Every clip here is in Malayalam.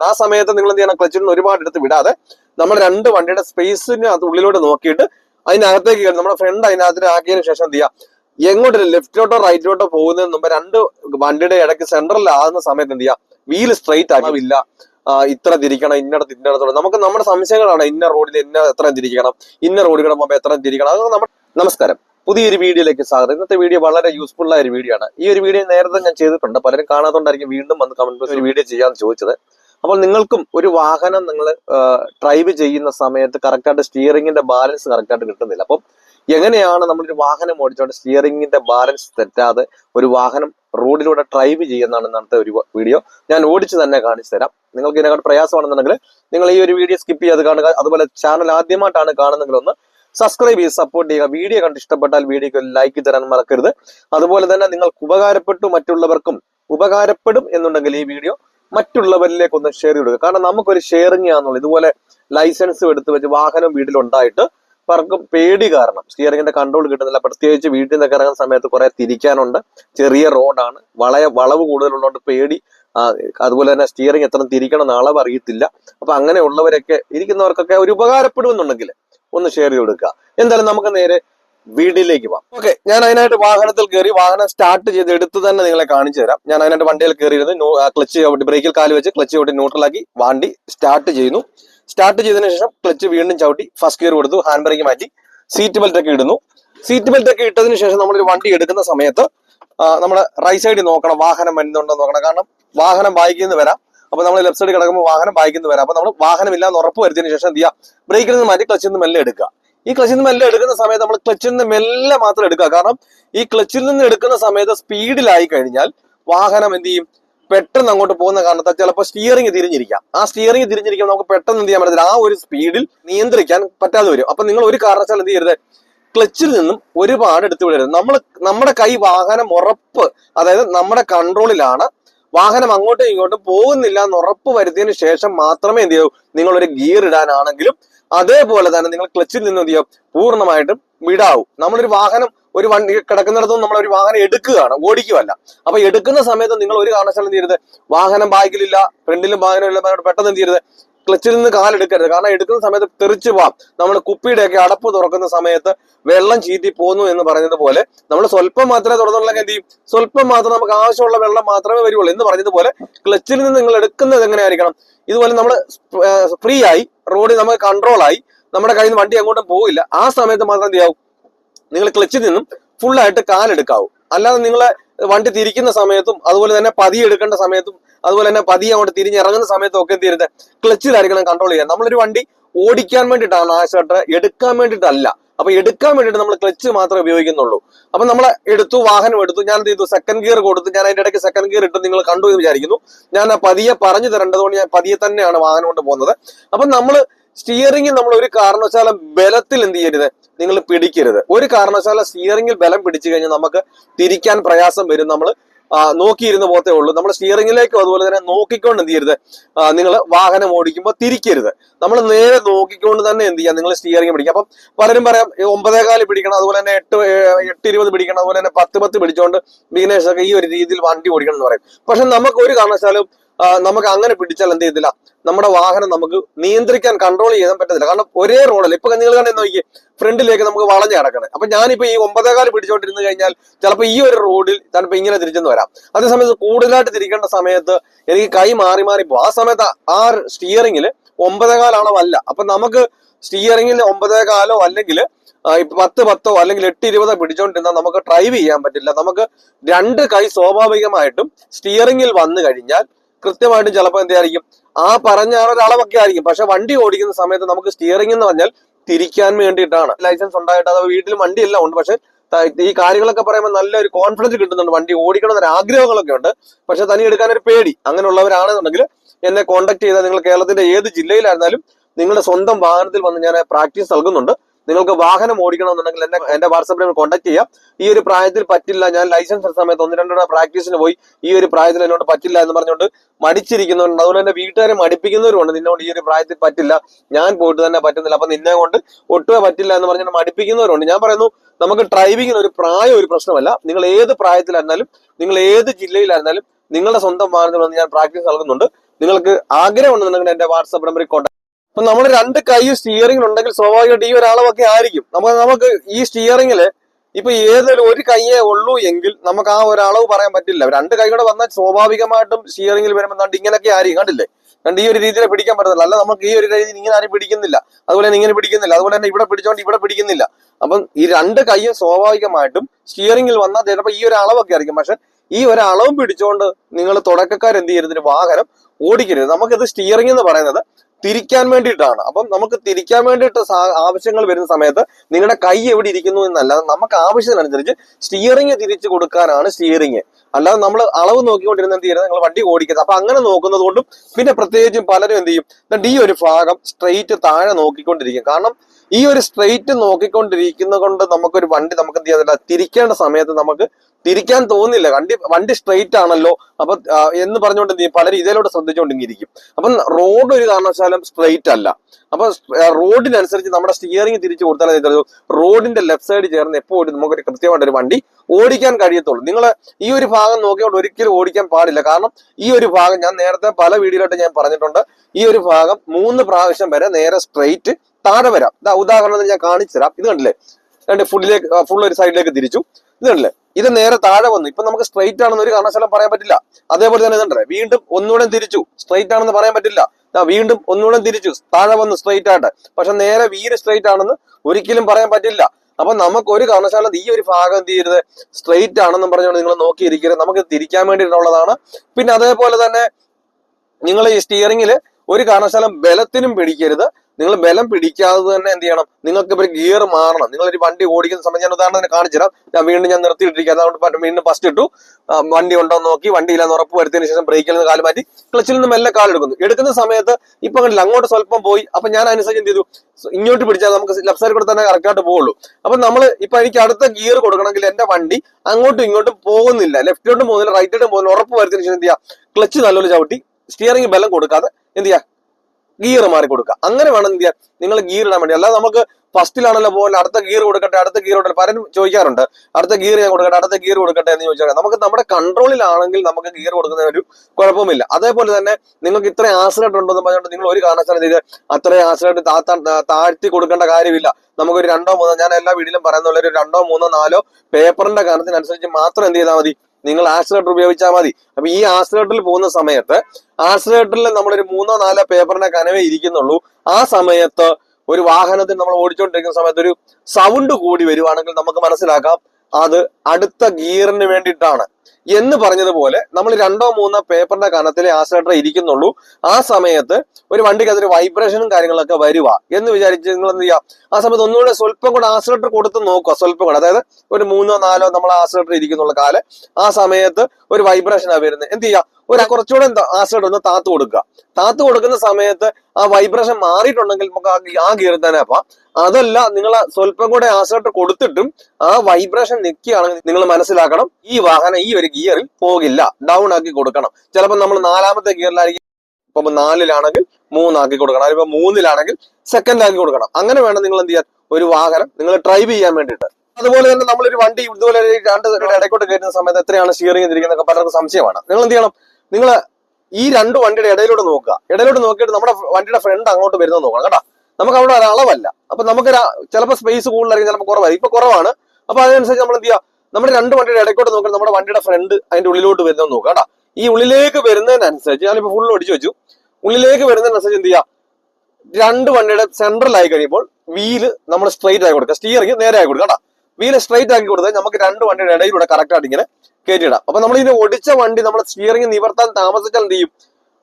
ആ സമയത്ത് നിങ്ങൾ എന്ത് ചെയ്യണം? ക്ലച്ചിൽ നിന്ന് ഒരുപാട് എടുത്ത് വിടാതെ നമ്മൾ രണ്ട് വണ്ടിയുടെ സ്പേസിന് അത് ഉള്ളിലോട്ട് നോക്കിയിട്ട് അതിനകത്തേക്ക് കയറി നമ്മുടെ ഫ്രണ്ട് അതിനകത്ത് ആക്കിയതിനു ശേഷം എന്ത് ചെയ്യുക എങ്ങോട്ടും ലെഫ്റ്റിലോട്ടോ റൈറ്റിലോട്ടോ പോകുന്നതിന് മുമ്പ് രണ്ട് വണ്ടിയുടെ ഇടയ്ക്ക് സെന്ററിലാകുന്ന സമയത്ത് എന്ത് ചെയ്യുക വീൽ സ്ട്രെയിറ്റ് ആകില്ല ഇത്ര തിരിക്കണം ഇന്നടത്ത് ഇന്നടത്തോടെ നമുക്ക് നമ്മുടെ സംശയങ്ങളാണ് ഇന്ന റോഡിൽ ഇന്ന എത്ര തിരിക്കണം ഇന്ന റോഡിൽ കിടക്കുമ്പോൾ എത്ര തിരിക്കണം. അത് നമ്മൾ നമസ്കാരം. പുതിയൊരു വീഡിയോയിലേക്ക് സ്വാഗതം. ഇന്നത്തെ വീഡിയോ വളരെ യൂസ്ഫുൾ ആയ ഒരു വീഡിയോ ആണ്. ഈ ഒരു വീഡിയോ നേരത്തെ ഞാൻ ചെയ്തിട്ടുണ്ട്. പലരും കാണാത്തോണ്ടായിരിക്കും വീണ്ടും വന്ന് കമന്റ് ബോക്സിൽ ഒരു വീഡിയോ ചെയ്യാന്ന് ചോദിച്ചത്. അപ്പോൾ നിങ്ങൾക്കും ഒരു വാഹനം നിങ്ങൾ ഡ്രൈവ് ചെയ്യുന്ന സമയത്ത് കറക്റ്റായിട്ട് സ്റ്റിയറിംഗിന്റെ ബാലൻസ് കറക്റ്റായിട്ട് കിട്ടുന്നില്ല. അപ്പം എങ്ങനെയാണ് നമ്മളൊരു വാഹനം ഓടിച്ചുകൊണ്ട് സ്റ്റിയറിംഗിന്റെ ബാലൻസ് തെറ്റാതെ ഒരു വാഹനം റോഡിലൂടെ ഡ്രൈവ് ചെയ്യുന്നതാണ് ഇന്നത്തെ ഒരു വീഡിയോ. ഞാൻ ഓടിച്ച് തന്നെ കാണിച്ചു തരാം. നിങ്ങൾക്ക് ഇതിനെക്കാട്ട് പ്രയാസമാണെന്നുണ്ടെങ്കിൽ നിങ്ങൾ ഈ ഒരു വീഡിയോ സ്കിപ്പ് ചെയ്ത് കാണുക. അതുപോലെ ചാനൽ ആദ്യമായിട്ടാണ് കാണുന്നെങ്കിൽ ഒന്ന് സബ്സ്ക്രൈബ് ചെയ്ത് സപ്പോർട്ട് ചെയ്യുക. വീഡിയോ കണ്ട് ഇഷ്ടപ്പെട്ടാൽ വീഡിയോക്ക് ലൈക്ക് തരാൻ മറക്കരുത്. അതുപോലെ തന്നെ നിങ്ങൾക്ക് ഉപകാരപ്പെട്ടു മറ്റുള്ളവർക്കും ഉപകാരപ്പെടും എന്നുണ്ടെങ്കിൽ ഈ വീഡിയോ മറ്റുള്ളവരിലേക്ക് ഒന്ന് ഷെയർ ചെയ്ത് കാരണം നമുക്കൊരു ഷെയറിംഗ് ആണെന്നുള്ളൂ. ഇതുപോലെ ലൈസൻസ് എടുത്ത് വെച്ച് വാഹനം വീട്ടിലുണ്ടായിട്ട് പലർക്കും പേടി കാരണം. സ്റ്റിയറിംഗിന്റെ കൺട്രോൾ കിട്ടുന്നില്ല. പ്രത്യേകിച്ച് വീട്ടിൽ നിന്നൊക്കെ ഇറങ്ങുന്ന സമയത്ത് കുറെ തിരിക്കാനുണ്ട്. ചെറിയ റോഡാണ് വളയ വളവ് കൂടുതലുള്ളതുകൊണ്ട് പേടി. അതുപോലെ തന്നെ സ്റ്റിയറിംഗ് എത്ര തിരിക്കണം എന്ന് അളവ് അറിയത്തില്ല. അപ്പൊ അങ്ങനെയുള്ളവരൊക്കെ ഇരിക്കുന്നവർക്കൊക്കെ ഒരു ഉപകാരപ്പെടുമെന്നുണ്ടെങ്കിൽ ഒന്ന് ഷെയർ ചെയ്ത് കൊടുക്കുക. എന്തായാലും നമുക്ക് നേരെ വീട്ടിലേക്ക് പോകാം ഓക്കെ ഞാൻ അതിനായിട്ട് വാഹനത്തിൽ കയറി വാഹനം സ്റ്റാർട്ട് ചെയ്ത് എടുത്ത് തന്നെ നിങ്ങളെ കാണിച്ചു തരാം. ഞാൻ അതിനായിട്ട് വണ്ടിയിൽ കയറിയിരുന്നു ക്ലച്ച് ബ്രേക്കിൽ കാൽ വെച്ച് ക്ലച്ച് ചവിട്ടി ന്യൂട്രലാക്കി വണ്ടി സ്റ്റാർട്ട് ചെയ്യുന്നു. സ്റ്റാർട്ട് ചെയ്തതിനു ശേഷം ക്ലച്ച് വീണ്ടും ചവിട്ടി ഫസ്റ്റ് ഗിയർ കൊടുത്തു ഹാൻഡ് ബ്രേക്ക് മാറ്റി സീറ്റ് ബെൽറ്റ് ഒക്കെ ഇടുന്നു. സീറ്റ് ബെൽറ്റ് ഒക്കെ ഇട്ടതിന് ശേഷം നമ്മൾ ഒരു വണ്ടി എടുക്കുന്ന സമയത്ത് നമ്മൾ റൈറ്റ് സൈഡിൽ നോക്കണം വാഹനം വരുന്നുണ്ടോ എന്ന് നോക്കണം. കാരണം വാഹനം ബൈക്കിൽ നിന്ന് വരാം. അപ്പൊ നമ്മൾ ലെഫ്റ്റ് സൈഡിൽ കിടക്കുമ്പോൾ വാഹനം ബൈക്കിൽ നിന്ന് വരാം. അപ്പൊ നമ്മൾ വാഹനം ഇല്ലാന്ന് ഉറപ്പ് വരുത്തിയതിനു ശേഷം എന്ത് ചെയ്യുക ബ്രേക്കിൽ നിന്ന് മാറ്റി ക്ലച്ചിൽ നിന്ന് മെല്ലെ എടുക്കുക. ഈ ക്ലച്ചിൽ നിന്ന് മെല്ലെ എടുക്കുന്ന സമയത്ത് നമ്മൾ ക്ലച്ചിൽ നിന്ന് മെല്ലെ മാത്രം എടുക്കുക. കാരണം ഈ ക്ലച്ചിൽ നിന്ന് എടുക്കുന്ന സമയത്ത് സ്പീഡിലായി കഴിഞ്ഞാൽ വാഹനം എന്ത് ചെയ്യും? പെട്ടെന്ന് അങ്ങോട്ട് പോകുന്ന കാരണത്താൽ ചിലപ്പോൾ സ്റ്റിയറിംഗ് തിരിഞ്ഞിരിക്കാം. ആ സ്റ്റിയറിംഗ് തിരിഞ്ഞിരിക്കുമ്പോൾ നമുക്ക് പെട്ടെന്ന് എന്ത് ചെയ്യാൻ പറ്റത്തില്ല. ആ ഒരു സ്പീഡിൽ നിയന്ത്രിക്കാൻ പറ്റാതെ വരും. അപ്പൊ നിങ്ങൾ ഒരു കാരണവശാൽ എന്ത് ചെയ്യരുത്. ക്ലച്ചിൽ നിന്നും ഒരുപാട് എടുത്തു വിടരുത്. നമ്മൾ നമ്മുടെ കൈ വാഹനം ഉറപ്പ് അതായത് നമ്മുടെ കൺട്രോളിലാണ് വാഹനം അങ്ങോട്ടും ഇങ്ങോട്ടും പോകുന്നില്ല എന്ന് ഉറപ്പ് വരുത്തിയതിനു ശേഷം മാത്രമേ എന്ത് ചെയ്യൂ? നിങ്ങൾ ഒരു ഗിയർ ഇടാനാണെങ്കിലും അതേപോലെ തന്നെ നിങ്ങൾ ക്ലച്ചിൽ നിന്ന് എന്ത് ചെയ്യും? പൂർണമായിട്ടും വിടാവും. നമ്മളൊരു വാഹനം ഒരു വണ്ടി കിടക്കുന്നിടത്തും നമ്മൾ ഒരു വാഹനം എടുക്കുകയാണ് ഓടിക്കുകയല്ല. അപ്പൊ എടുക്കുന്ന സമയത്ത് നിങ്ങൾ ഒരു കാരണവശാലും എന്ത് ചെയ്യരുത്? വാഹനം ബാക്കിലില്ല ഫ്രണ്ടിലും വാഹനം ഇല്ല പെട്ടെന്ന് എന്ത് ചെയ്യരുത്? ക്ലച്ചിൽ നിന്ന് കാലെടുക്കരുത്. കാരണം എടുക്കുന്ന സമയത്ത് തെറിച്ചു പോവാം നമ്മൾ കുപ്പിയുടെയൊക്കെ അടപ്പ് തുറക്കുന്ന സമയത്ത് വെള്ളം ചീറ്റി പോന്നു എന്ന് പറഞ്ഞതുപോലെ നമ്മൾ സ്വല്പം മാത്രമേ തുറന്നുള്ളെങ്കിൽ എന്ത് ചെയ്യും? സ്വല്പം മാത്രം നമുക്ക് ആവശ്യമുള്ള വെള്ളം മാത്രമേ വരുള്ളൂ എന്ന് പറഞ്ഞതുപോലെ ക്ലച്ചിൽ നിന്ന് നിങ്ങൾ എടുക്കുന്നത് എങ്ങനെയായിരിക്കണം? ഇതുപോലെ നമ്മൾ ഫ്രീ ആയി റോഡിൽ നമുക്ക് കൺട്രോൾ ആയി നമ്മുടെ കയ്യിൽ നിന്ന് വണ്ടി അങ്ങോട്ടും പോകില്ല ആ സമയത്ത് മാത്രം എന്ത് ചെയ്യാവും? നിങ്ങൾ ക്ലച്ചിൽ നിന്നും ഫുൾ ആയിട്ട് കാലെടുക്കാവൂ. അല്ലാതെ നിങ്ങളെ വണ്ടി തിരിക്കുന്ന സമയത്തും അതുപോലെ തന്നെ പതിയെ എടുക്കേണ്ട സമയത്തും അതുപോലെ തന്നെ പതിയെ അങ്ങോട്ട് തിരിഞ്ഞിറങ്ങുന്ന സമയത്തും ഒക്കെ തീരുന്നത് ക്ലച്ചിലായിരിക്കണം കൺട്രോൾ ചെയ്യാൻ നമ്മളൊരു വണ്ടി ഓടിക്കാൻ വേണ്ടിയിട്ടാണ് ആശയട്ടെ എടുക്കാൻ വേണ്ടിയിട്ടല്ല. അപ്പൊ എടുക്കാൻ വേണ്ടിയിട്ട് നമ്മൾ ക്ലച്ച് മാത്രമേ ഉപയോഗിക്കുന്നുള്ളൂ. അപ്പൊ നമ്മൾ എടുത്തു വാഹനം എടുത്തു ഞാൻ എന്ത് ചെയ്തു? സെക്കൻഡ് ഗിയർ കൊടുത്തു. ഞാൻ അതിന്റെ ഇടയ്ക്ക് സെക്കൻഡ് ഗിയർ ഇട്ട് നിങ്ങൾ കണ്ടു എന്ന് വിചാരിക്കുന്നു. ഞാൻ പതിയെ പറഞ്ഞു തരേണ്ടതുകൊണ്ട് ഞാൻ പതിയെ തന്നെയാണ് വാഹനം കൊണ്ട് പോകുന്നത്. അപ്പൊ നമ്മൾ സ്റ്റിയറിംഗിൽ നമ്മൾ ഒരു കാരണവശാലും ബലത്തിൽ എന്ത് ചെയ്യരുത്? നിങ്ങൾ പിടിക്കരുത്. ഒരു കാരണവശാല സ്റ്റിയറിംഗിൽ ബലം പിടിച്ചു കഴിഞ്ഞാൽ നമുക്ക് തിരിക്കാൻ പ്രയാസം വരും. നമ്മൾ നോക്കിയിരുന്ന പോത്തേ ഉള്ളൂ. നമ്മൾ സ്റ്റിയറിംഗിലേക്കും അതുപോലെ തന്നെ നോക്കിക്കൊണ്ട് എന്ത് ചെയ്യരുത്. നിങ്ങൾ വാഹനം ഓടിക്കുമ്പോൾ തിരിക്കരുത്. നമ്മൾ നേരെ നോക്കിക്കൊണ്ട് തന്നെ എന്ത് ചെയ്യാം? നിങ്ങൾ സ്റ്റിയറിംഗ് പിടിക്കുക. അപ്പം പലരും പറയാം ഒമ്പതേകാൽ പിടിക്കണം അതുപോലെ തന്നെ എട്ട് എട്ട് ഇരുപത് പിടിക്കണം അതുപോലെ തന്നെ പത്ത് പത്ത് പിടിച്ചുകൊണ്ട് ബിഗിനേഴ്സൊക്കെ ഈ ഒരു രീതിയിൽ വണ്ടി ഓടിക്കണം എന്ന് പറയും. പക്ഷെ നമുക്ക് ഒരു കാരണവശാലും നമുക്ക് അങ്ങനെ പിടിച്ചാൽ എന്ത് ചെയ്യത്തില്ല? നമ്മുടെ വാഹനം നമുക്ക് നിയന്ത്രിക്കാൻ കൺട്രോൾ ചെയ്യാൻ പറ്റത്തില്ല. കാരണം ഒരേ റോഡിൽ ഇപ്പൊ നിങ്ങൾ കണ്ടു നോക്കി ഫ്രണ്ടിലേക്ക് നമുക്ക് വളഞ്ഞു കിടക്കണേ. അപ്പൊ ഞാനിപ്പോ ഈ ഒമ്പതേകാൽ പിടിച്ചോണ്ടിരുന്ന് കഴിഞ്ഞാൽ ചിലപ്പോൾ ഈ ഒരു റോഡിൽ ചിലപ്പോൾ ഇങ്ങനെ തിരിച്ചെന്ന് വരാം. അതേസമയത്ത് കൂടുതലായിട്ട് തിരിക്കേണ്ട സമയത്ത് എനിക്ക് കൈ മാറി മാറി പോകും ആ സമയത്ത് ആ സ്റ്റിയറിംഗിൽ ഒമ്പതേകാലാണോ അല്ല. അപ്പൊ നമുക്ക് സ്റ്റിയറിംഗിൽ ഒമ്പതേകാലോ അല്ലെങ്കിൽ പത്ത് പത്തോ അല്ലെങ്കിൽ എട്ട് ഇരുപതോ പിടിച്ചോണ്ടിരുന്നാൽ നമുക്ക് ഡ്രൈവ് ചെയ്യാൻ പറ്റില്ല. നമുക്ക് രണ്ട് കൈ സ്വാഭാവികമായിട്ടും സ്റ്റിയറിംഗിൽ വന്നു കഴിഞ്ഞാൽ കൃത്യമായിട്ടും ചിലപ്പോൾ എന്തായിരിക്കും ആ പറഞ്ഞ ആ ഒരു ആയിരിക്കും. പക്ഷെ വണ്ടി ഓടിക്കുന്ന സമയത്ത് നമുക്ക് സ്റ്റിയറിംഗ് എന്ന് പറഞ്ഞാൽ തിരിക്കാൻ വേണ്ടിയിട്ടാണ്. ലൈസൻസ് ഉണ്ടായിട്ട് അത് വീട്ടിൽ വണ്ടിയെല്ലാം ഉണ്ട്. പക്ഷെ ഈ കാര്യങ്ങളൊക്കെ പറയുമ്പോൾ നല്ലൊരു കോൺഫിഡൻസ് കിട്ടുന്നുണ്ട്. വണ്ടി ഓടിക്കണം എന്നൊരു ആഗ്രഹങ്ങളൊക്കെ ഉണ്ട്. പക്ഷെ തനി എടുക്കാൻ ഒരു പേടി അങ്ങനെയുള്ളവരാണെന്നുണ്ടെങ്കിൽ എന്നെ കോൺടാക്ട് ചെയ്താൽ നിങ്ങൾ കേരളത്തിന്റെ ഏത് ജില്ലയിലായിരുന്നാലും നിങ്ങളുടെ സ്വന്തം വാഹനത്തിൽ വന്ന് ഞാൻ പ്രാക്ടീസ് നൽകുന്നുണ്ട്. നിങ്ങൾക്ക് വാഹനം ഓടിക്കണമെന്നുണ്ടെങ്കിൽ എന്നെ എന്റെ വാട്സാപ്പിൽ കോൺടാക്ട് ചെയ്യാം. ഈ ഒരു പ്രായത്തിൽ പറ്റില്ല. ഞാൻ ലൈസൻസ് സമയത്ത് ഒന്ന് രണ്ടെണ്ണം പ്രാക്ടീസിന് പോയി ഈ ഒരു പ്രായത്തിൽ എന്നോട് പറ്റില്ല എന്ന് പറഞ്ഞുകൊണ്ട് മടിച്ചിരിക്കുന്നുണ്ട് അതുപോലെ തന്നെ വീട്ടുകാരെ മടിപ്പിക്കുന്നവരുണ്ട് നിന്നോട് ഈ ഒരു പ്രായത്തിൽ പറ്റില്ല. ഞാൻ പോയിട്ട് തന്നെ പറ്റുന്നില്ല. അപ്പൊ നിന്നെ കൊണ്ട് ഒട്ടുമേ പറ്റില്ല എന്ന് പറഞ്ഞിട്ട് മടിപ്പിക്കുന്നവരുണ്ട്. ഞാൻ പറയുന്നു നമുക്ക് ഡ്രൈവിങ്ങിന് ഒരു പ്രായം ഒരു പ്രശ്നമല്ല. നിങ്ങൾ ഏത് പ്രായത്തിലായിരുന്നാലും നിങ്ങൾ ഏത് ജില്ലയിലായിരുന്നാലും നിങ്ങളുടെ സ്വന്തം വാഹനത്തിൽ വന്ന് ഞാൻ പ്രാക്ടീസ് നൽകുന്നുണ്ട്. നിങ്ങൾക്ക് ആഗ്രഹം ഉണ്ടെന്നുണ്ടെങ്കിൽ എന്റെ വാട്സാപ്പ് നമ്പറിൽ കോൺടാക്ട് അപ്പൊ നമ്മൾ രണ്ട് കൈ സ്റ്റിയറിംഗിൽ ഉണ്ടെങ്കിൽ സ്വാഭാവികമായിട്ട് ഈ ഒരാളൊക്കെ ആയിരിക്കും. നമുക്ക് നമുക്ക് ഈ സ്റ്റിയറിംഗിൽ ഇപ്പൊ ഏതൊരു ഒരു കൈയേ ഉള്ളൂ എങ്കിൽ നമുക്ക് ആ ഒരു അളവ് പറയാൻ പറ്റില്ല. രണ്ട് കൈ കൂടെ വന്നാൽ സ്വാഭാവികമായിട്ടും സ്റ്റിയറിംഗിൽ വരുമ്പോൾ കണ്ട് ഇങ്ങനെയൊക്കെ ആയിരിക്കും. കണ്ടില്ലേ? കണ്ട് ഈ ഒരു രീതിയിൽ പിടിക്കാൻ പറ്റത്തില്ല. അല്ല നമുക്ക് ഈ ഒരു രീതിയിൽ ഇങ്ങനെ ആരും പിടിക്കുന്നില്ല. അതുപോലെ തന്നെ ഇങ്ങനെ പിടിക്കുന്നില്ല. അതുപോലെ തന്നെ ഇവിടെ പിടിച്ചോണ്ട് ഇവിടെ പിടിക്കുന്നില്ല. അപ്പം ഈ രണ്ട് കൈയും സ്വാഭാവികമായിട്ടും സ്റ്റിയറിംഗിൽ വന്നാൽ ചിലപ്പോൾ ഈ ഒരു അളവൊക്കെ ആയിരിക്കും. പക്ഷെ ഈ ഒരു അളവും പിടിച്ചുകൊണ്ട് നിങ്ങൾ തുടക്കക്കാർ എന്ത് ചെയ്യരുത് വാഹനം ഓടിക്കരുത്. നമുക്കിത് സ്റ്റിയറിംഗ് എന്ന് പറയുന്നത് തിരിക്കാൻ വേണ്ടിയിട്ടാണ്. അപ്പം നമുക്ക് തിരിക്കാൻ വേണ്ടിയിട്ട് ആവശ്യങ്ങൾ വരുന്ന സമയത്ത് നിങ്ങളുടെ കൈ എവിടെ ഇരിക്കുന്നു എന്നല്ല നമുക്ക് ആവശ്യത്തിനനുസരിച്ച് സ്റ്റിയറിംഗ് തിരിച്ചു കൊടുക്കാനാണ് സ്റ്റിയറിംഗ് അല്ലാതെ നമ്മൾ അളവ് നോക്കിക്കൊണ്ടിരുന്ന എന്ത് ചെയ്യുന്നത് നിങ്ങൾ വണ്ടി ഓടിക്കുന്നത് അപ്പൊ അങ്ങനെ നോക്കുന്നത് കൊണ്ടും പിന്നെ പ്രത്യേകിച്ചും പലരും എന്ത് ചെയ്യും? ഈ ഒരു ഭാഗം സ്ട്രെയിറ്റ് താഴെ നോക്കിക്കൊണ്ടിരിക്കും. കാരണം ഈ ഒരു സ്ട്രെയിറ്റ് നോക്കിക്കൊണ്ടിരിക്കുന്ന കൊണ്ട് നമുക്കൊരു വണ്ടി നമുക്ക് എന്ത് ചെയ്യാൻ തിരിക്കേണ്ട സമയത്ത് നമുക്ക് തിരിക്കാൻ തോന്നില്ല വണ്ടി വണ്ടി സ്ട്രെയിറ്റ് ആണല്ലോ. അപ്പൊ എന്ന് പറഞ്ഞുകൊണ്ട് എന്ത് പലരും ഇതിലോട്ട് ശ്രദ്ധിച്ചുകൊണ്ടിരിക്കും അപ്പം റോഡ് ഒരു കാരണവശാലും സ്ട്രെയിറ്റ് അല്ല. അപ്പൊ റോഡിനനുസരിച്ച് നമ്മുടെ സ്റ്റിയറിംഗ് തിരിച്ചു കൊടുത്താലേ തരൂ റോഡിന്റെ ലെഫ്റ്റ് സൈഡ് ചേർന്ന് എപ്പോഴും നമുക്കൊരു കൃത്യമായിട്ട് ഒരു വണ്ടി ഓടിക്കാൻ കഴിയത്തുള്ളൂ. നിങ്ങൾ ഈ ഒരു ഭാഗം നോക്കിയോണ്ട് ഒരിക്കലും ഓടിക്കാൻ പാടില്ല. കാരണം ഈ ഒരു ഭാഗം ഞാൻ നേരത്തെ പല വീഡിയോയിലോട്ട് ഞാൻ പറഞ്ഞിട്ടുണ്ട്. ഈ ഒരു ഭാഗം മൂന്ന് പ്രാവശ്യം വരെ നേരെ സ്ട്രെയിറ്റ് താഴെ വരാം. ഉദാഹരണത്തിന് ഞാൻ കാണിച്ചു തരാം ഇത് കണ്ടില്ലേ? രണ്ട് ഫുള്ളിലേക്ക് ഫുൾ ഒരു സൈഡിലേക്ക് തിരിച്ചു. ഇത് കണ്ടില്ലേ? ഇത് നേരെ താഴെ വന്നു. ഇപ്പൊ നമുക്ക് സ്ട്രൈറ്റ് ആണെന്ന് ഒരു കാരണശാലം പറയാൻ പറ്റില്ല. അതേപോലെ തന്നെ ഇതുണ്ട് വീണ്ടും ഒന്നുകൂടെ തിരിച്ചു. സ്ട്രൈറ്റ് ആണെന്ന് പറയാൻ പറ്റില്ല. വീണ്ടും ഒന്നുകൂടെ തിരിച്ചു. താഴെ വന്നു സ്ട്രെയിറ്റ് ആയിട്ട്. പക്ഷെ നേരെ വീര് സ്ട്രൈറ്റ് ആണെന്ന് ഒരിക്കലും പറയാൻ പറ്റില്ല. അപ്പൊ നമുക്ക് ഒരു കാരണശാല ഈ ഒരു ഭാഗം എന്ത് ചെയ്യരുത്? സ്ട്രെയിറ്റ് ആണെന്നും പറഞ്ഞുകൊണ്ട് നിങ്ങൾ നോക്കിയിരിക്കരുത്. നമുക്ക് തിരിക്കാൻ വേണ്ടിയിട്ടുള്ളതാണ്. പിന്നെ അതേപോലെ തന്നെ നിങ്ങൾ ഈ സ്റ്റിയറിംഗിൽ ഒരു കാരണശാലം ബലത്തിനും പിടിക്കരുത്. നിങ്ങൾ ബലം പിടിക്കാതെ തന്നെ എന്ത് ചെയ്യണം? നിങ്ങൾക്ക് ഇപ്പൊ ഗിയർ മാറണം. നിങ്ങൾ ഒരു വണ്ടി ഓടിക്കുന്ന സമയം ഞാൻ ഉദാഹരണത്തിന് കാണിച്ചു ഞാൻ വീണ്ടും ഞാൻ നിർത്തിയിട്ടിരിക്കുക അതുകൊണ്ട് വീണ്ടും ഫസ്റ്റ് ഇട്ടു. വണ്ടി ഉണ്ടോ നോക്കി. വണ്ടിയില്ലെന്ന് ഉറപ്പ് വരുത്തിയതിന് ശേഷം ബ്രേക്കിൽ നിന്ന് കാൽ മാറ്റി ക്ലച്ചിൽ നിന്ന് മെല്ലെ കാലെടുക്കുന്നു എടുക്കുന്ന. സമയത്ത് ഇപ്പൊ കണ്ടില്ല അങ്ങോട്ട് സ്വല്പം പോയി. അപ്പൊ ഞാൻ അനുസരിച്ച് എന്ത് ചെയ്തു? ഇങ്ങോട്ട് പിടിച്ചാൽ നമുക്ക് ലെഫ്റ്റ് സൈഡ് കൂടെ തന്നെ കറക്റ്റ് ആയിട്ട് പോകുള്ളൂ അപ്പൊ നമ്മൾ ഇപ്പൊ എനിക്ക് അടുത്ത ഗിയർ കൊടുക്കണമെങ്കിൽ എന്റെ വണ്ടി അങ്ങോട്ടും ഇങ്ങോട്ടും പോകുന്നില്ല. ലെഫ്റ്റിലോട്ടും പോകുന്നില്ല റൈറ്റിലോട്ടും പോകുന്നില്ല. ഉറപ്പ് വരുത്തിയതിന് ശേഷം എന്ത് ചെയ്യാം? ക്ലച്ച് നല്ലൊരു ചവിട്ടി സ്റ്റിയറിംഗ് ബലം കൊടുക്കാതെ എന്ത് ചെയ്യാ? ഗിയർ മാറി കൊടുക്കുക. അങ്ങനെ വേണം എന്ത് ചെയ്യാൻ? നിങ്ങൾ ഗിയർ ഇടാൻ വേണ്ടി. അല്ലാതെ നമുക്ക് ഫസ്റ്റിലാണല്ലോ പോലെ അടുത്ത ഗിയർ കൊടുക്കട്ടെ അടുത്ത ഗിയർ കൊടുക്കട്ടെ. പലരും ചോദിക്കാറുണ്ട്. അടുത്ത ഗിയർ ഞാൻ കൊടുക്കട്ടെ അടുത്ത ഗിയർ കൊടുക്കട്ടെ എന്ന് ചോദിച്ചാൽ നമുക്ക് നമ്മുടെ കൺട്രോളിലാണെങ്കിൽ നമുക്ക് ഗിയർ കൊടുക്കുന്ന ഒരു കുഴപ്പമില്ല അതേപോലെ തന്നെ നിങ്ങൾക്ക് ഇത്ര ആക്സിഡന്റ് ഉണ്ടെന്ന് പറഞ്ഞുകൊണ്ട് നിങ്ങൾ ഒരു കാരണവശാലും ഇത് അത്രയും ആക്സിഡന്റ് താത്താൻ താഴ്ത്തി കൊടുക്കേണ്ട കാര്യമില്ല. നമുക്കൊരു രണ്ടോ മൂന്നോ ഞാൻ എല്ലാ വീട്ടിലും പറയുന്ന ഒരു രണ്ടോ മൂന്നോ നാലോ പേപ്പറിന്റെ കാരണത്തിനനുസരിച്ച് മാത്രം എന്ത് ചെയ്താൽ മതി? നിങ്ങൾ ആക്സിലേറ്റർ ഉപയോഗിച്ചാൽ മതി. അപ്പൊ ഈ ആക്സിലേറ്ററിൽ പോകുന്ന സമയത്ത് ആക്സിലേറ്ററിൽ നമ്മളൊരു മൂന്നോ നാലോ പേപ്പറിനെ കനവേ ഇരിക്കുന്നുള്ളൂ. ആ സമയത്ത് ഒരു വാഹനത്തിൽ നമ്മൾ ഓടിച്ചുകൊണ്ടിരിക്കുന്ന സമയത്ത് ഒരു സൗണ്ട് കൂടി വരുവാണെങ്കിൽ നമുക്ക് മനസ്സിലാക്കാം. അത് അടുത്ത ഗിയറിന് വേണ്ടിയിട്ടാണ്. എന്ന് പറഞ്ഞതുപോലെ നമ്മൾ രണ്ടോ മൂന്നോ പേപ്പറിന്റെ കനത്തിലെ ആക്സിലേറ്റർ ഇരിക്കുന്നുള്ളൂ. ആ സമയത്ത് ഒരു വണ്ടിക്ക് അതൊരു വൈബ്രേഷനും കാര്യങ്ങളൊക്കെ വരുക എന്ന് വിചാരിച്ച് നിങ്ങൾ എന്ത് ചെയ്യുക ആ സമയത്ത് ഒന്നുകൂടെ സ്വല്പം കൂടെ ആക്സിലേറ്റർ കൊടുത്ത് നോക്കുക സ്വല്പം കൂടെ. അതായത് ഒരു മൂന്നോ നാലോ നമ്മൾ ആക്സിലേറ്റർ ഇരിക്കുന്നുള്ള കാലം. ആ സമയത്ത് ഒരു വൈബ്രേഷനാണ് വരുന്നത്. എന്ത് ചെയ്യുക ഒരു കുറച്ചുകൂടെ ആക്സിലേറ്റർ ഒന്ന് താത്ത് കൊടുക്കുക. താത്ത് കൊടുക്കുന്ന സമയത്ത് ആ വൈബ്രേഷൻ മാറിയിട്ടുണ്ടെങ്കിൽ നമുക്ക് ആ ഗിയർ തന്നെ അപ്പൊ അതല്ല നിങ്ങൾ സ്വല്പം കൂടെ ആസിഡ് കൊടുത്തിട്ടും ആ വൈബ്രേഷൻ നിൽക്കുകയാണെങ്കിൽ നിങ്ങൾ മനസ്സിലാക്കണം ഈ വാഹനം ഈ ഒരു ഗിയറിൽ പോകില്ല. ഡൗൺ ആക്കി കൊടുക്കണം. ചിലപ്പോൾ നമ്മൾ നാലാമത്തെ ഗിയറിലായിരിക്കും ഇപ്പൊ നാലിലാണെങ്കിൽ മൂന്നാക്കി കൊടുക്കണം. അതിപ്പോ മൂന്നിലാണെങ്കിൽ സെക്കൻഡ് ആക്കി കൊടുക്കണം. അങ്ങനെ വേണം നിങ്ങൾ എന്ത് ചെയ്യാൻ? ഒരു വാഹനം നിങ്ങൾ ഡ്രൈവ് ചെയ്യാൻ വേണ്ടിയിട്ട്. അതുപോലെ തന്നെ നമ്മളൊരു വണ്ടി ഇതുപോലെ രണ്ട് ഇടയ്ക്കോട്ട് കയറ്റുന്ന സമയത്ത് എത്രയാണ് ഷിയറിങ് തിരിക്കുന്നതൊക്കെ പലർക്കും സംശയമാണ്. നിങ്ങൾ എന്ത് ചെയ്യണം? നിങ്ങൾ ഈ രണ്ട് വണ്ടിയുടെ ഇടയിലൂടെ നോക്കുക. ഇടയിലൂടെ നോക്കിയിട്ട് നമ്മുടെ വണ്ടിയുടെ ഫ്രണ്ട് അങ്ങോട്ട് വരുന്നത് നോക്കണം കേട്ടോ. നമുക്ക് അവിടെ ഒരു അളവല്ല. അപ്പൊ നമുക്ക് ചിലപ്പോൾ സ്പേസ് കൂടുതലായിരിക്കും ചിലപ്പോൾ കുറവായി ഇപ്പൊ കുറവാണ്. അപ്പൊ അതിനനുസരിച്ച് നമ്മൾ എന്ത് ചെയ്യുക? നമ്മുടെ രണ്ട് വണ്ടിയുടെ ഇടയ്ക്കോട്ട് നോക്കി നമ്മുടെ വണ്ടിയുടെ ഫ്രണ്ട് അതിന്റെ ഉള്ളിലോട്ട് വരുന്നത് നോക്കുക കേട്ടോ. ഈ ഉള്ളിലേക്ക് വരുന്നതിനനുസരിച്ച് ഞാനിപ്പോ ഫുൾ ഒടിച്ചു വെച്ചു. ഉള്ളിലേക്ക് വരുന്നതിനനുസരിച്ച് എന്ത് ചെയ്യുക? രണ്ട് വണ്ടിയുടെ സെൻട്രൽ ആയി കഴിയുമ്പോൾ വീൽ നമ്മൾ സ്ട്രെയിറ്റ് ആയി കൊടുക്കുക. സ്റ്റിയറിംഗ് നേരെ ആയി കൊടുക്കുക വീൽ സ്ട്രൈറ്റ് ആക്കി കൊടുത്താൽ നമുക്ക് രണ്ട് വണ്ടിയുടെ ഇടയിലൂടെ കറക്റ്റ് ആയിട്ട് ഇങ്ങനെ കയറ്റിയിടാം. അപ്പൊ നമ്മൾ ഇതിനെ ഒടിച്ച വണ്ടി നമ്മൾ സ്റ്റിയറിംഗ് നിവർത്താൻ താമസിച്ചാൽ എന്ത് ചെയ്യും?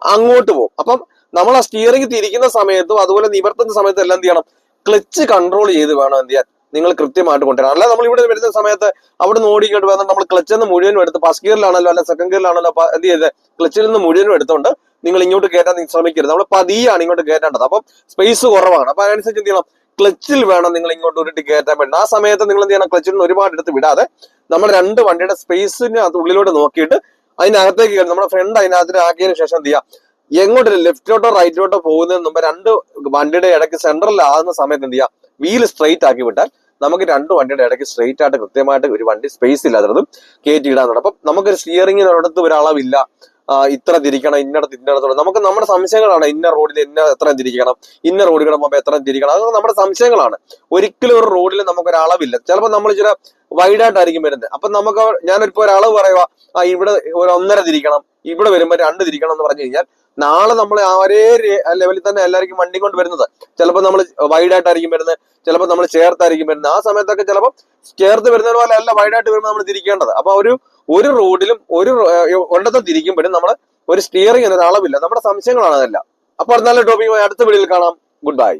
അങ്ങോട്ട് പോകും. അപ്പം നമ്മൾ ആ സ്റ്റിയറിംഗ് തിരിക്കുന്ന സമയത്തും അതുപോലെ നിവർത്തുന്ന സമയത്തും എല്ലാം എന്ത് ചെയ്യണം? ക്ലച്ച് കൺട്രോൾ ചെയ്ത് വേണം എന്ത് ചെയ്യാൻ. നിങ്ങൾ കൃത്യമായിട്ട് കൊണ്ടുവരണം. അല്ല നമ്മൾ ഇവിടെ വരുന്ന സമയത്ത് അവിടെ നിന്ന് ഓടിക്കോട്ട് വന്നാൽ നമ്മൾ ക്ലച്ചിൽ നിന്ന് മുഴുവനും എടുത്ത് ഫസ്റ്റ് ഗിയറിലാണല്ലോ അല്ല സെക്കൻഡ് ഗിയറിലാണല്ലോ എന്ത് ചെയ്തത്? ക്ലച്ചിൽ നിന്ന് മുഴുവനും എടുത്തുകൊണ്ട് നിങ്ങൾ ഇങ്ങോട്ട് കയറ്റാൻ ശ്രമിക്കരുത്. നമ്മൾ പതിയാണ് ഇങ്ങോട്ട് കയറ്റേണ്ടത്. അപ്പം സ്പേസ് കുറവാണ്. അപ്പൊ അതിനനുസരിച്ച് എന്ത് ചെയ്യണം? ക്ലച്ചിൽ വേണം നിങ്ങൾ ഇങ്ങോട്ട് ഉരുട്ടി കയറ്റാൻ വേണ്ടി. ആ സമയത്ത് നിങ്ങൾ എന്ത് ചെയ്യണം? ക്ലച്ചിൽ നിന്ന് ഒരുപാട് എടുത്ത് വിടാതെ നമ്മൾ രണ്ട് വണ്ടിയുടെ സ്പേസിന് അത് ഉള്ളിലോട്ട് നോക്കിയിട്ട് അതിനകത്തേക്ക് കയറി നമ്മുടെ ഫ്രണ്ട് അതിനകത്ത് ആക്കിയതിനു ശേഷം എന്ത് ചെയ്യാം എങ്ങോട്ട് ലെഫ്റ്റിലോട്ടോ റൈറ്റിലോട്ടോ പോകുന്നതിന് മുമ്പ് രണ്ട് വണ്ടിയുടെ ഇടയ്ക്ക് സെന്ററിൽ ആകുന്ന സമയത്ത് എന്ത് ചെയ്യാം വീൽ സ്ട്രെയിറ്റ് ആക്കി വിട്ടാൽ നമുക്ക് രണ്ട് വണ്ടിയുടെ ഇടയ്ക്ക് സ്ട്രെയിറ്റ് ആയിട്ട് കൃത്യമായിട്ട് ഒരു വണ്ടി സ്പേസ് ഇല്ലാത്തതും കയറ്റി ഇടാന്നുണ്ട് അപ്പം നമുക്കൊരു സ്റ്റിയറിംഗിനടുത്ത് ഒരു അളവില്ല ആ, ഇത്ര തിരിക്കണം ഇന്നടത്ത് ഇന്നടത്തോടെ നമുക്ക് നമ്മുടെ സംശയങ്ങളാണ് ഇന്ന റോഡിൽ ഇന്ന എത്ര തിരിക്കണം ഇന്ന റോഡിൽ കൂടെ എത്ര തിരിക്കണം. അതൊക്കെ നമ്മുടെ സംശയങ്ങളാണ്. ഒരിക്കലും ഒരു റോഡിൽ നമുക്ക് ഒരു അളവില്ല. ചിലപ്പോൾ നമ്മൾ ചില വൈഡായിട്ടായിരിക്കും വരുന്നത്. അപ്പൊ നമുക്ക് ഞാനിപ്പോ ഒരളവ് പറയുക ആ ഇവിടെ ഒരു ഒന്നര തിരിക്കണം ഇവിടെ വരുമ്പോൾ രണ്ട് തിരിക്കണം എന്ന് പറഞ്ഞു കഴിഞ്ഞാൽ നാളെ നമ്മൾ ഒരേ ലെവലിൽ തന്നെ എല്ലാവർക്കും വണ്ടി കൊണ്ട് വരുന്നത്. ചിലപ്പോൾ നമ്മൾ വൈഡായിട്ടായിരിക്കും വരുന്നത് ചിലപ്പോൾ നമ്മൾ ചേർത്തായിരിക്കും വരുന്നത്. ആ സമയത്തൊക്കെ ചിലപ്പോൾ ചേർത്ത് വരുന്നത് പോലെ അല്ല വൈഡായിട്ട് വരുമ്പോൾ നമ്മൾ തിരിക്കേണ്ടത്. അപ്പൊ ഒരു ഒരു റോഡിലും ഒരു ഒരിടത്തും തിരിക്കുമ്പോഴും നമ്മൾ ഒരു സ്റ്റിയറിംഗ് എന്നൊരു അളവില്ല നമ്മുടെ സംശയങ്ങളാണ് അതല്ല. അപ്പോൾ നല്ല ടോപ്പിക്കുമായി അടുത്ത വീഡിയോയിൽ കാണാം. Good bye